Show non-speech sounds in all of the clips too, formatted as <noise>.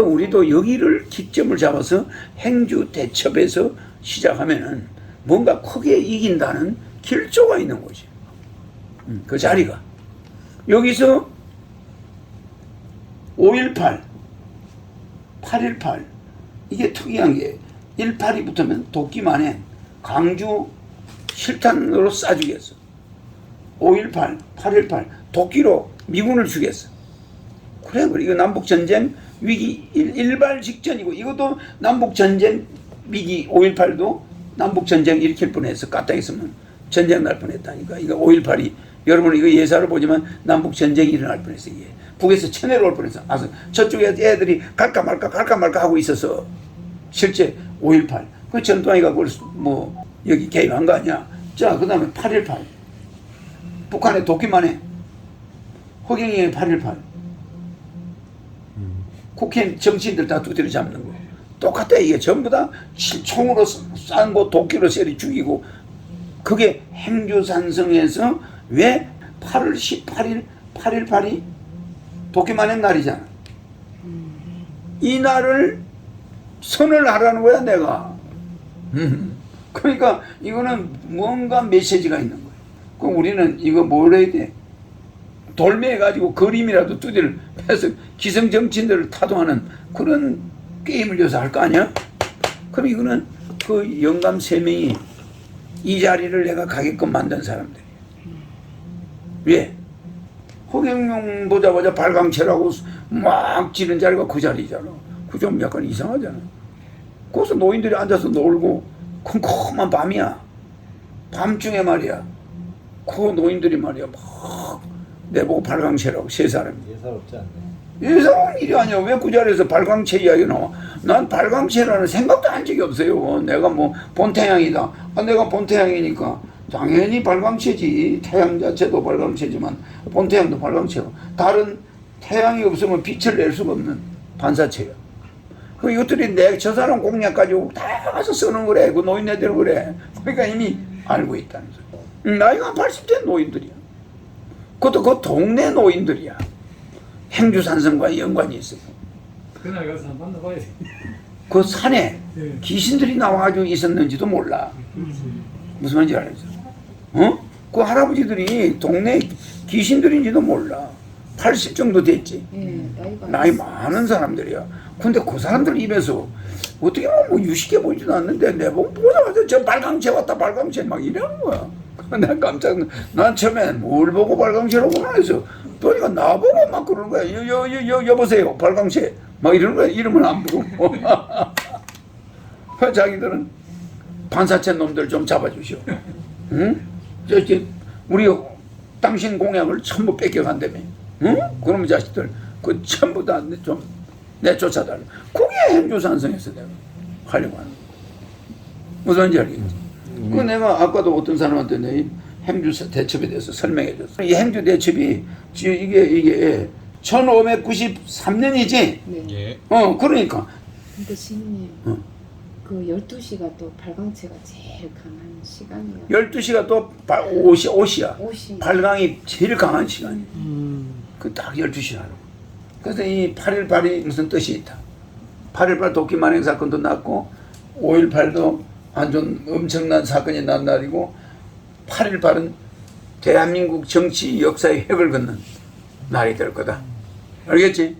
그럼 우리도 여기를 기점을 잡아서 행주 대첩에서 시작하면은 뭔가 크게 이긴다는 길조가 있는 거지. 음, 그 자리가. 여기서 518, 818 이게 특이한 게 18이 붙으면 도끼만에 강주 실탄으로 쏴주겠어. 518, 818 도끼로 미군을 주겠어. 그래, 그래. 이거 남북 전쟁 위기 일, 일발 직전이고 이것도 남북 전쟁 위기 518도 남북 전쟁 일으킬 뻔했어. 까딱 있으면 전쟁 날 뻔했다니까. 이거 518이 여러분 이거 예사를 보지만 남북 전쟁이 일어날 뻔했어. 이게 북에서 쳐내려올 뻔했어. 아, 저쪽에 애들이 갈까 말까 갈까 말까 하고 있어서 실제 518. 그 전두환이가 그걸 뭐 여기 개입한 거 아니야. 자, 그다음에 818. 북한의 도끼만 해. 허경영의 818. 국회의원 정치인들 다 두드려 잡는 거. 똑같아 이게 전부 다 치- 총으로 싼거 도끼로 세리 죽이고 그게 행주산성에서 왜 8월 18일 8일 8이 도끼만의 날이잖아. 이 날을 선을 하라는 거야 내가. 음. <laughs> 그러니까 이거는 뭔가 메시지가 있는 거야. 그럼 우리는 이거 뭘 해야 돼? 돌매해 가지고 그림이라도 두드려 해서 기성 정치인들을 타도하는 그런 게임을 여기서 할 거 아니야? 그럼 이거는 그 영감 세 명이 이 자리를 내가 가게끔 만든 사람들이야. 왜? 허경영 보자마자 발광체라고 막 지는 자리가 그 자리잖아. 그 좀 약간 이상하잖아. 거기서 노인들이 앉아서 놀고 컴컴한 밤이야. 밤중에 말이야. 그 노인들이 말이야 막 내보고 발광체라고 세 사람이. 예사롭지 않네. 이상한 일이 아니야. 왜 그 자리에서 발광체 이야기 나와? 난 발광체라는 생각도 한 적이 없어요. 내가 뭐 본태양이다. 아, 내가 본태양이니까 당연히 발광체지. 태양 자체도 발광체지만 본태양도 발광체고 다른 태양이 없으면 빛을 낼 수가 없는 반사체야. 그 이것들이 내 저 사람 공약 가지고 다 가서 쓰는 거래. 그 노인네들 그래. 그러니까 이미 알고 있다는 소리. 음, 나이가 80대 노인들이야. 그것도 그 동네 노인들이야. 행주산성과 연관이 있어요. 그날 가서 한번 만나봐야 돼. 그 산에 예. 귀신들이 나와가지고 있었는지도 몰라. 무슨 말인지 알죠? 어? 그 할아버지들이 동네 귀신들인지도 몰라. 80 정도 됐지. 예, 나이가 나이 많은 사람들이야. 근데 그 사람들 입에서 어떻게 보면 뭐 유식해 보이지도 않는데 내보고 보자마자 저 발광체 왔다 발광체 막 이러는 거야. <laughs> 난 깜짝 놀- 난 처음에 뭘 보고 발광체라고 해서 또니가 나보고 막 그러는 거야. 여, 여, 여, 여, 여보세요 발광체 막 이러는 거야. 이름은 안 부르고. <laughs> 그 자기들은 반사체 놈들 좀 잡아주시오. 응? 저, 저, 우리 당신 공약을 전부 뺏겨간다며. 응? 그럼 자식들 그 전부 다 좀 내쫓아달라. 그게 행주산성에서 내가 하려고 하는 거야. 무슨 말인지 알겠지? 그 내가 아까도 어떤 사람한테 내 행주 대첩에 대해서 설명해 줬어. 이 행주 대첩이 지- 이게 이게 1593년이지. 네. 예. 어 그러니까 근데 신님 어. 그 12시가 또 발광체가 제일 강한 시간이에요. 12시가 또 발- 옷이 옷이야. 옷이 발광이 제일 강한 시간이. 그딱 12시 하루. 그래서 이 8일 8이 무슨 뜻이 있다. 8일 8 도끼 만행 사건도 났고 5일 8도 완전 엄청난 사건이 난 날이고 8일 8은 대한민국 정치 역사의 획을 긋는 날이 될 거다. 알겠지?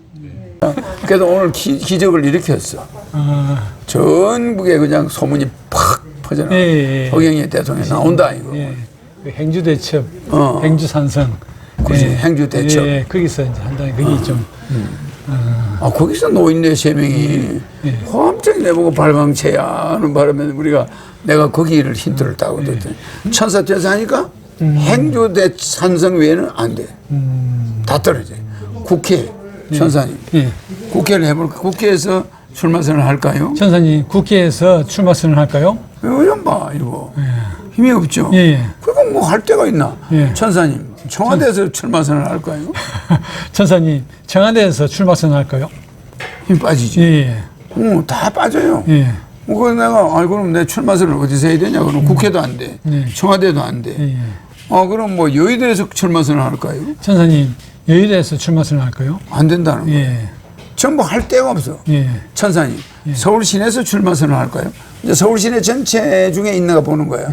그래서 오늘 기, 기적을 일으켰어. 아, 전국에 그냥 소문이 팍 퍼져나. 예, 예, 예. 허경영 대통령이 나온다 이거. 예. 그 행주 대첩, 어. 행주 산성. 그렇지, 행주 대첩. 예, 예. 거기서 이제 한다니 그게 좀 아 거기서 노인네 세 명이 예. 갑자기 내보고 발광체야 하는 바람에 우리가 내가 거기를 힌트를 따고 예. 그랬더니 천사 대사니까 음. 행주 대 산성 외에는 안 돼. 다 떨어져. 국회 천사님 예. 국회를 해볼까? 국회에서 출마 선언을 할까요? 천사님 국회에서 출마 선언 할까요? 이거 좀 봐, 이거 힘이 없죠. 예, 예. 그거 뭐할 데가 있나? 예. 천사님 청와대에서 출마 선언을 할까요? <laughs> 천사님 청와대에서 출마 선언 할까요? 힘 빠지지. 예, 어, 다 빠져요. 예. 예. 뭐, 그 내가, 아, 그럼 내 출마선을 어디서 해야 되냐? 그럼 국회도 안 돼. 네. 청와대도 안 돼. 예, 예. 어, 그럼 뭐 여의도에서 출마선을 할까요? 천사님 여의도에서 출마 선언 할까요? 안 된다는. 예. 전부 할 데가 없어. 예. 천사님, 서울 시내에서 출마 선언할까요? 이제 서울 시내 전체 중에 있는가 보는 거야.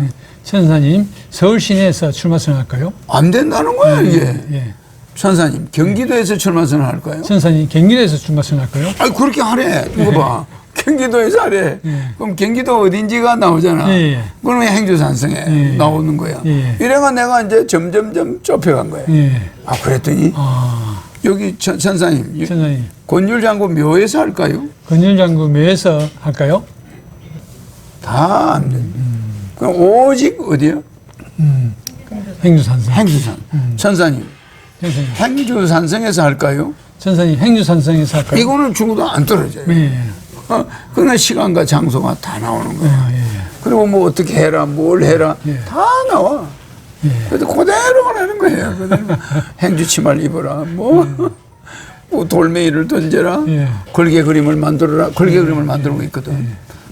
천사님, 서울 시내에서 출마 선언할까요? 안 된다는 거야 이게. 예. 천사님, 경기도에서 출마 선언할까요? 천사님, 경기도에서 출마 선언할까요? 아니 그렇게 하래. 이거 봐. 경기도에서 하래. 그럼 경기도 어딘지가 나오잖아. 예, 예. 그러면 행주산성에 예. 나오는 거야. 예. 이래가 내가 이제 점점점 좁혀간 거야. 예. 아 그랬더니 아, 여기 천, 천사님 이- 천사님, 권율장군 묘에서 할까요? 건율장군 묘에서 할까요? 다안 돼. 그럼 오직 어디요? 행주산성. 행주산. 천사님 천사님, 행주산성에서 할까요? 천사님, 행주산성에서 할까요? 이거는 죽어도 안 떨어져요. 예. 어, 그러나 시간과 장소가 다 나오는 거야. 아, 예. 그리고 뭐 어떻게 해라, 뭘 해라, 예. 다 나와. 예. 그래도 그대로 하라는 거예요. 그대로. 행주 치마를 입어라, 뭐, 뭐 돌멩이를 던져라, 예. 걸개 그림을 만들어라, 걸개 그림을 만들고 있거든.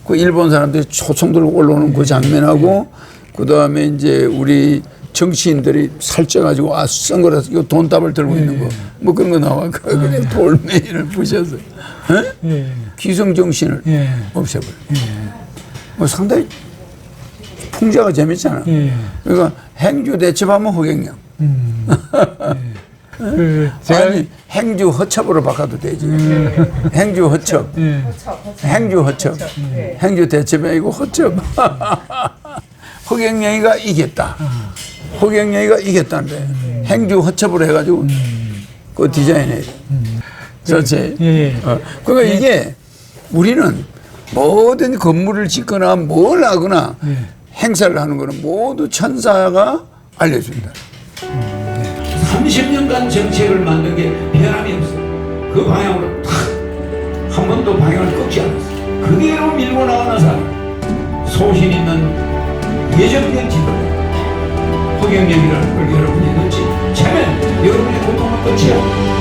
그 일본 사람들이 초청 들고 올라오는 그 장면하고, 그 다음에 이제 우리 정치인들이 살쪄가지고 아 선글라스 이거 돈답을 들고 있는 거 뭐 그런 거 나와 그 그냥 돌멩이를 부셔서 에? 예. 기성 정신을 예. 없애버려. 뭐 상당히 풍자가 재밌잖아. 예. 그러니까 행주 대첩하면 허경영. 그, 제가, 아니 행주 허첩으로 바꿔도 되지. 행주 허첩. 예. 행주 허첩. 행주 대첩이 아니고 허첩. <laughs> 허경영이가 이겼다. 허경영이가 이겼다는데 행주 허첩으로 해가지고 그 디자인해. 그렇지. 예, 예. 어, 그러니까 이게 우리는 모든 건물을 짓거나 뭘 하거나 예. 행사를 하는 거는 모두 천사가 알려준다. 30년간 정책을 만든 게 변함이 없어. 그 방향으로 탁한 번도 방향을 꺾지 않았어. 그대로 밀고 나가는 사람. 소신 있는 예정된 지도자. 허경영이라는 걸 여러분이 넣지. 차면 여러분의 고통은 끝이야.